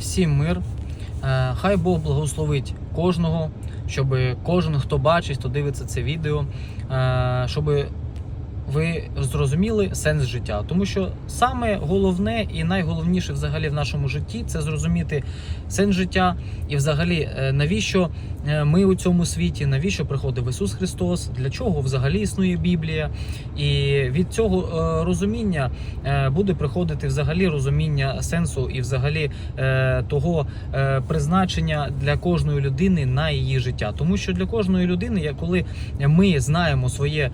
всім мир. Е, Хай Бог благословить кожного, щоб кожен, хто бачить, хто дивиться це відео, е, щоб ви зрозуміли сенс життя. Тому що саме головне і найголовніше взагалі в нашому житті це зрозуміти сенс життя і взагалі е, навіщо е, ми у цьому світі, навіщо приходив Ісус Христос, для чого взагалі існує Біблія. І від цього е, розуміння буде приходити взагалі розуміння сенсу і взагалі того призначення для кожної людини на її життя. Тому що для кожної людини, коли ми знаємо своє.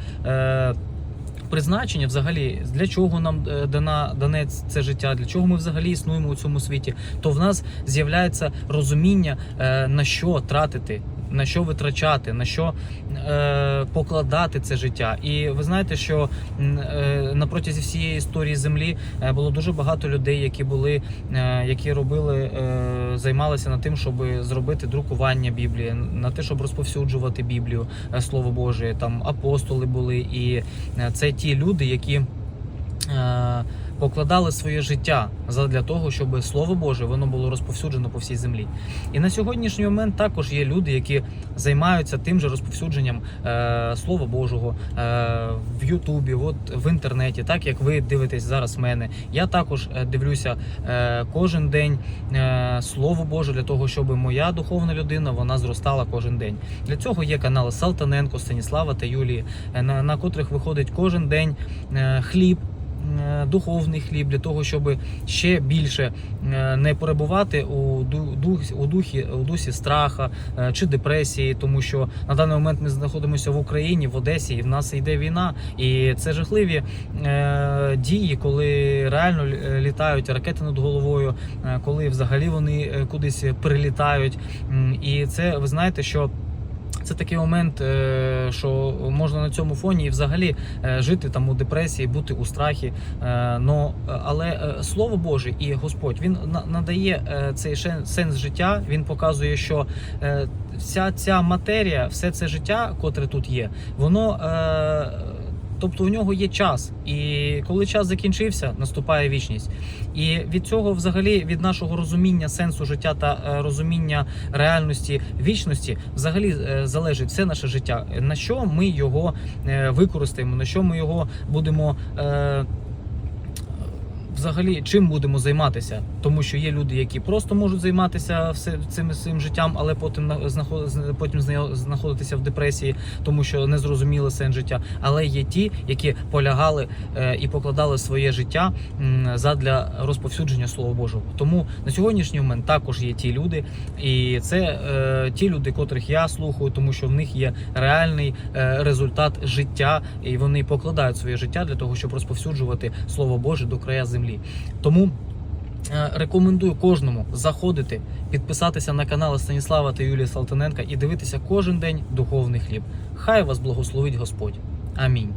Призначення взагалі для чого нам е, дана дане це життя, для чого ми взагалі існуємо у цьому світі, то в нас з'являється розуміння е, на що тратити, на що витрачати, на що е, покладати це життя. І ви знаєте, що е, на протязі всієї історії землі е, було дуже багато людей, які були, е, які робили, е, займалися над тим, щоб зробити друкування Біблії, на те, щоб розповсюджувати Біблію, е, Слово Боже. Там апостоли були, і е, це ті люди, які. Е, Покладали своє життя для того, щоб слово Боже воно було розповсюджено по всій землі. І на сьогоднішній момент також є люди, які займаються тим же розповсюдженням е, Слова Божого е, в Ютубі, от в інтернеті, так як ви дивитесь зараз мене. Я також дивлюся кожен день Слово Боже для того, щоб моя духовна людина вона зростала кожен день. Для цього є канали Салтаненко, Станіслава та Юлії, на, на котрих виходить кожен день хліб. Е, Духовний хліб для того, щоб ще більше е, не перебувати у ду- дух, у духі у дусі страха е, чи депресії, тому що на даний момент ми знаходимося в Україні, в Одесі, і в нас йде війна, і це жахливі дії, коли реально лі- літають ракети над головою, коли взагалі вони кудись прилітають. І це ви знаєте, що. Це такий момент, е, що можна на цьому фоні і взагалі е, жити там у депресії, бути у страхі. Е, Но але слово Боже і Господь він на- надає цей сенс життя. Він показує, що вся ця матерія, все це життя, котре тут є, воно. Тобто у нього є час, і коли час закінчився, наступає вічність. І від цього, взагалі, від нашого розуміння сенсу життя та е, розуміння реальності вічності, взагалі е, залежить все наше життя. На що ми його е, використаємо, на що ми його будемо. Взагалі, чим будемо займатися, тому що є люди, які просто можуть займатися все цим своїм життям, але потім потім знаходитися в депресії, тому що не зрозуміли сенс життя. Але є ті, які полягали е, і покладали своє життя задля розповсюдження Слова Божого. Тому на сьогоднішній момент також є ті люди, і це е, ті люди, котрих я слухаю, тому що в них є реальний е, результат життя, і вони покладають своє життя для того, щоб розповсюджувати Слово Боже до края землі. Тому е, рекомендую кожному заходити, підписатися на канали Станіслава та Юлії Салтаненка і дивитися кожен день духовний хліб. Хай вас благословить Господь. Амінь.